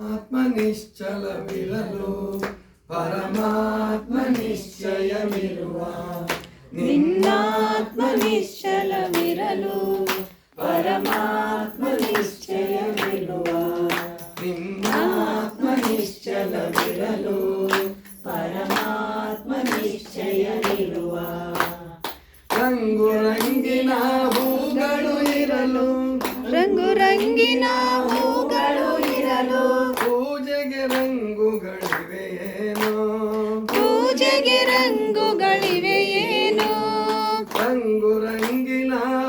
ಆತ್ಮ ನಿಶ್ಚಲವಿರಲು ಪರಮಾತ್ಮ ನಿಶ್ಚಯವಿರುವ ನಿನ್ನಾತ್ಮ ನಿಶ್ಚಲವಿರಲು ಪರಮಾತ್ಮ ನಿಶ್ಚಯವಿರುವ ನಿನ್ನಾತ್ಮ ನಿಶ್ಚಲವಿರಲು ಪರಮಾತ್ಮ ನಿಶ್ಚಯವಿರುವ ರಂಗು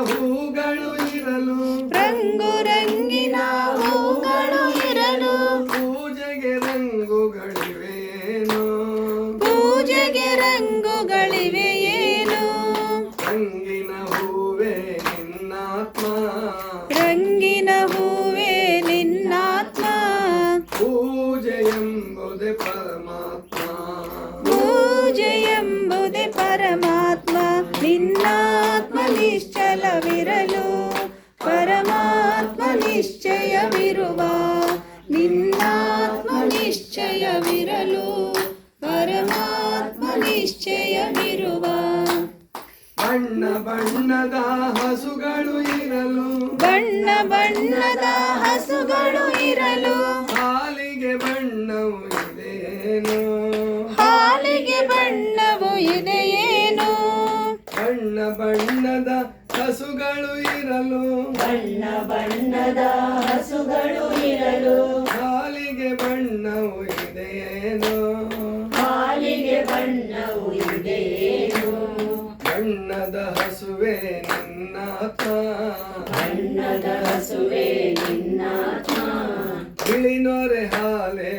ruga ನಿಶ್ಚಯವಿರುವ ಬಣ್ಣ ಬಣ್ಣದ ಹಸುಗಳು ಇರಲು ಬಣ್ಣ ಬಣ್ಣದ ಹಸುಗಳು ಇರಲು ಹಾಲಿಗೆ ಬಣ್ಣವು ಇದೆಯೇನು? ಹಾಲಿಗೆ ಬಣ್ಣವು ಇದೆಯೇನು? ಬಣ್ಣ ಬಣ್ಣದ ಹಸುಗಳು ಇರಲು ಬಣ್ಣ ಬಣ್ಣದ ಹಸುಗಳು ಇರಲು ಹಾಲಿಗೆ ಬಣ್ಣವು ಇದೆಯೇನು? ಹಾಲಿಗೆ ಬಣ್ಣವು ಹಸುವೆ ನಿನ್ನಾತ್ಮ ಬಣ್ಣದ ಹಸುವೆ ನಿನ್ನಾತ್ಮ ಬಿಳಿ ನೊರೆ ಹಾಲೆ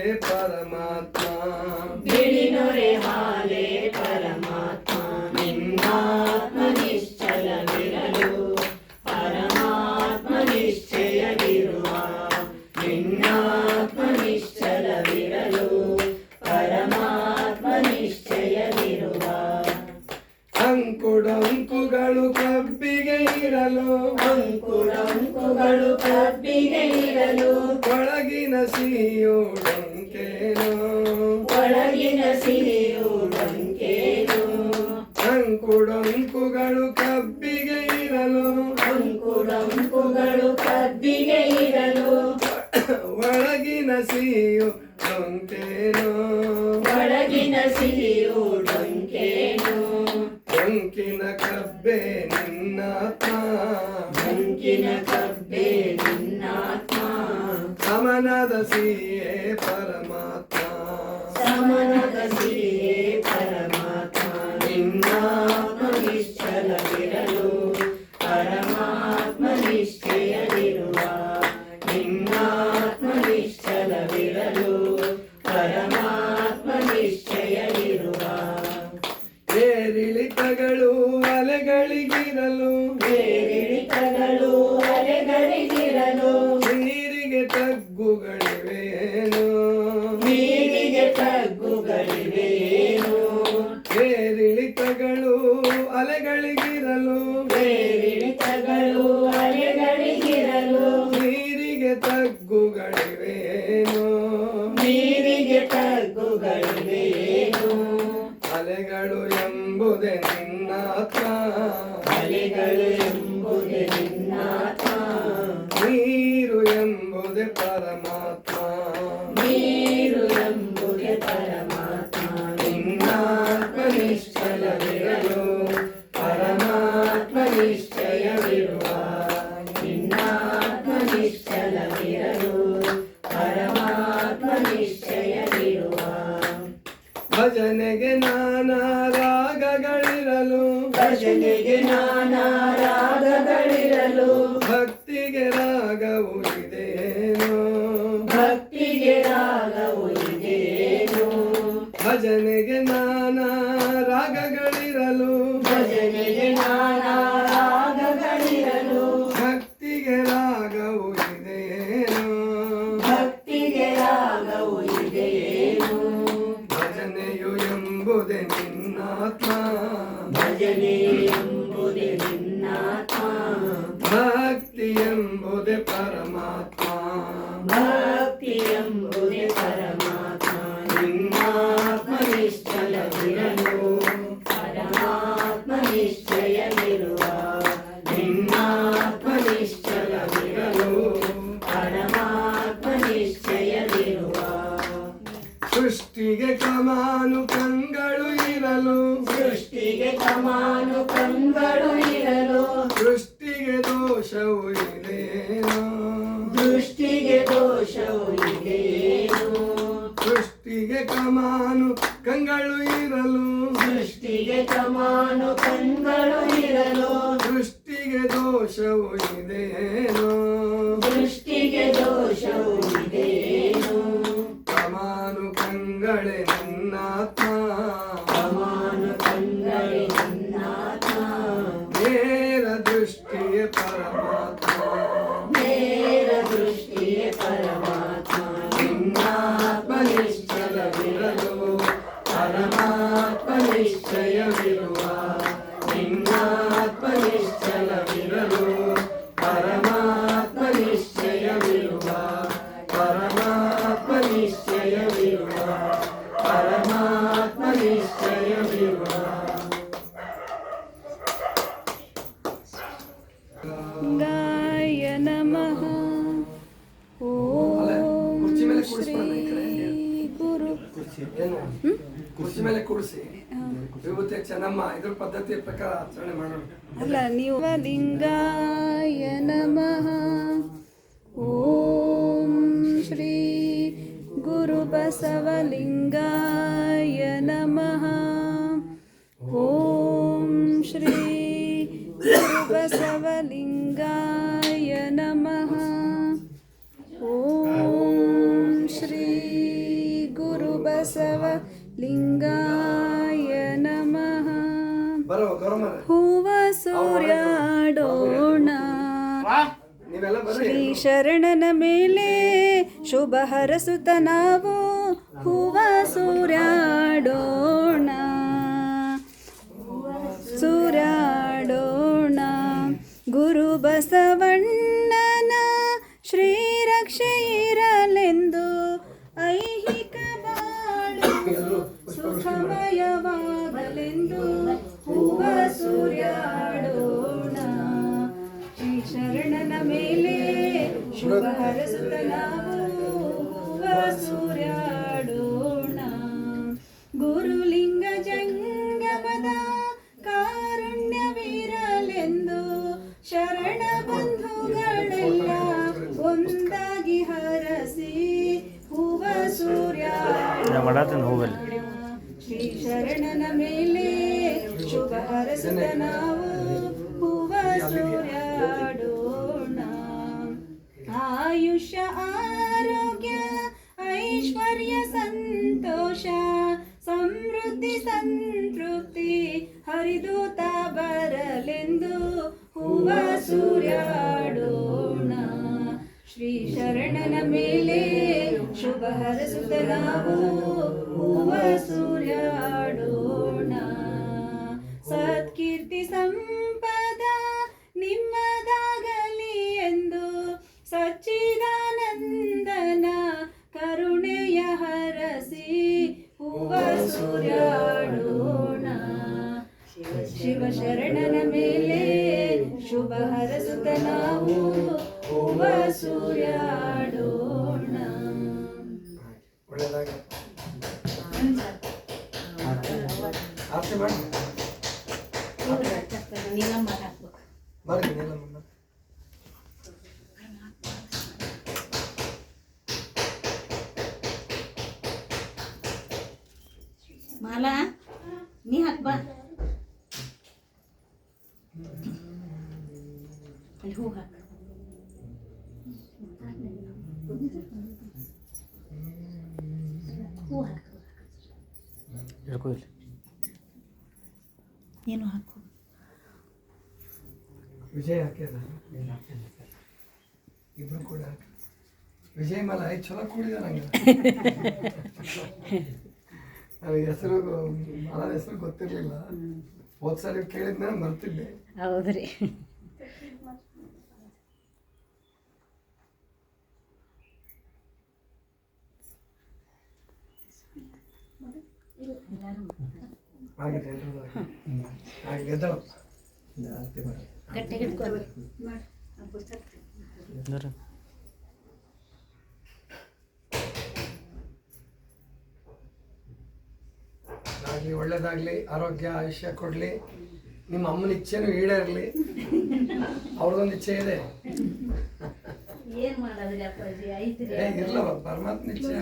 ಅಂಕುಡೊಂಕುಗಳು ಕಬ್ಬಿಗೆ ಇರಲು. ಅಂಕುಡಂಕುಗಳು ಕಬ್ಬಿಗೆ ಇರಲು. ಒಳಗಿನ ಸಿಹಿಯೋಡಂಕೇನೋ ಒಳಗಿನ ಸಿಹಿಯು ಅಂಕುಡೊಂಕುಗಳು ಕಬ್ಬಿಗೆ ಸಮನದ ಸಿಹಿಯೇ ಪರಮಾತ್ಮ ಸಮನದ ಸಿಹಿಯೇ ಪರಮಾತ್ಮ ನಿನ್ನಾತ್ಮ ನಿಶ್ಚಲವಿರಲು ಪರಮಾತ್ಮ ನಿಶ್ಚಯವಿರುವ ನಿನ್ನಾತ್ಮ ನಿಶ್ಚಲವಿರಲು ಅಲೆಗಳಿಗಿರಲು ಏರಿಳಿತಗಳು ಅಲೆಗಳಿಗಿರಲು ನೀರಿಗೆ ತಗ್ಗುಗಳಿವೆನು ನೀರಿಗೆ ತಗ್ಗುಗಳಿವೆನು. ಅಲೆಗಳು ಎಂಬುದೇ ನಿನ್ನಾತ್ಮ ಅಲೆಗಳು ಎಂಬುದೇ ನಿನ್ನಾತ್ಮ. ನೀರು ಎಂಬುದೇ ಪರಮಾತ್ಮ. ಭಜನೆಗೆ ನಾನಾ ರಾಗಗಳಿರಲು. ಭಜನೆಗೆ ನಾನಾ ರಾಗಗಳಿರಲು. ಭಕ್ತಿಗೆ ರಾಗವು ಇದೆಯೇನೋ ಭಕ್ತಿಗೆ ರಾಗವು ಇದೆಯೇನು ಭಜನೆಗೆ ನಾನಾ ಎಂಬುದೇ ಪರಮಾತ್ಮ. ಭಕ್ತಿ ಎಂಬ ಎಂಬುದೇ ಪರಮಾತ್ಮ. ನಿಮ್ಮಾತ್ಮ ನಿಶ್ಚಲವಿರಲು ಪರಮಾತ್ಮ ನಿಶ್ಚಯವಿರುವ ನಿಮ್ಮಾತ್ಮ ನಿಶ್ಚಲವಿರಲು ಪರಮಾತ್ಮ ನಿಶ್ಚಯವಿರುವ ಸೃಷ್ಟಿಗೆ ಕಮಾನು ಕಂಗಳು ಇರಲು. ಸೃಷ್ಟಿಗೆ ಕಮಾನು ಕಂಗಳು ಇರಲು ಸೃಷ್ಟಿಗೆ ದೋಷವು ಇದೇನು ದೃಷ್ಟಿಗೆ ದೋಷವು ಇದೇನು ದೃಷ್ಟಿಗೆ ಕಮಾನು ಕಂಗಳು ಇರಲು? ದೃಷ್ಟಿಗೆ ಕಮಾನು ಕಂಗಳು ಇರಲು? ದೃಷ್ಟಿಗೆ ದೋಷವು ಇದೇನು ದೃಷ್ಟಿಗೆ ದೋಷವು ಚೆನ್ನಮ್ಮ ಇದ್ರ ಪದ್ಧತಿಯ ಪ್ರಕಾರ ಆಚರಣೆ ಮಾಡೋಣ ಅಲ್ಲ ನೀವು ಲಿಂಗಾಯ ನಮಃ ಓಂ ಶ್ರೀ ಗುರು ಬಸವಲಿಂಗಾಯ ನಮಃ ಓಂ ಶ್ರೀ ಗುರು ಬಸವಲಿಂಗಾಯ ನಮಃ ಶರಣನ ಮೇಲೆ ಶುಭ ಹರಸುತ ನಾವು. ಹೂವ ಸೂರ್ಯಾಡೋಣ. ಸೂರ್ಯಾಡೋಣ. ಗುರು ಬಸವಣ್ಣನ ಶ್ರೀರಕ್ಷೆ ಇರಲೆಂದು ಐಹಿಕ ಬಾಳು ಸುಖಮಯವಾಗಲೆಂದು ಶುಭ ಹರಸುತ್ತ ನಾವು ಹೂವ ಸೂರ್ಯಾಡೋಣ. ಗುರುಲಿಂಗ ಜಂಗಮದ ಕಾರುಣ್ಯವಿರಲೆಂದು ಶರಣ ಬಂಧುಗಳೆಲ್ಲ ಒಂದಾಗಿ ಹರಸಿ ಹೂವ ಸೂರ್ಯಾಡೋಣ. ಶ್ರೀ ಶರಣನ ಮೇಲೆ ಶುಭ ಹರಸುತ್ತ ನಾವು ಹೂವ ಸೂರ್ಯಾಡೋಣ. ಆಯುಷ್ಯ, ಆರೋಗ್ಯ, ಐಶ್ವರ್ಯ, ಸಂತೋಷ, ಸಮೃದ್ಧಿ, ಸಂತೃಪ್ತಿ, ಹರಿದೂತ ಬರಲೆಂದು ಹೂವ ಸೂರ್ಯಾಡೋಣ. ಶ್ರೀ ಶರಣನ ಮೇಲೆ ಶುಭ ಹರಸುತ್ತ ನಾವು ಹೂವ ಸೂರ್ಯಾಡೋಣ. ಶುಭ ಹರಸುತ್ತ ನಾವು ಹೂವ ಸೂರ್ಯಾಡೋಣ. ಒಳ್ಳೆಯದಾಗಿ ಆರತಿ ಮಾಡಿ. ಬರ್ರಿ ನೀಲಮ್ಮ ಮಾಲಾ ನೀ ಹಾಕ್ ಅಲ್ಲಿ ಹೂ ಹಾಕ್ ಹೂ ಹಾಕು ಏನು ಹಾಕು ವಿಜಯ್ ಹಾಕ್ಯಾರ ಇಬ್ರು ಕೂಡ ಹಾಕಿ. ವಿಜಯ್ ಮಲ ಐದು ಚಲೋ ಕೂಡಿದ ನಂಗೆ. ನನಗೆ ಹೆಸರು ಮಲದ ಹೆಸರು ಗೊತ್ತಿರಲಿಲ್ಲ. ಹೋದ್ಸರಿ ಕೇಳಿದ್ಮೇಲೆ ಕೇಳಿದ್ನ ಮರ್ತಿದ್ದೆ. ಹೌದ್ರಿ. ಆಗಲಿ ಒಳ್ಳೇದಾಗಲಿ ಆರೋಗ್ಯ ಆಯುಷ್ಯ ಕೊಡಲಿ. ನಿಮ್ಮ ಅಮ್ಮನ ಇಚ್ಛೆನೂ ಈಡೇರಲಿ ಅವ್ರದೊಂದು ಇಚ್ಛೆ ಇದೆ. ಏನ್ ಮಾಡೋದ್ರಿ ಅಪ್ಪಾಜಿ? ಐತ್ರಿ. ಏ ಇರ್ಲವ ಪರಮಾತ್ಮ ಇಚ್ಛೆ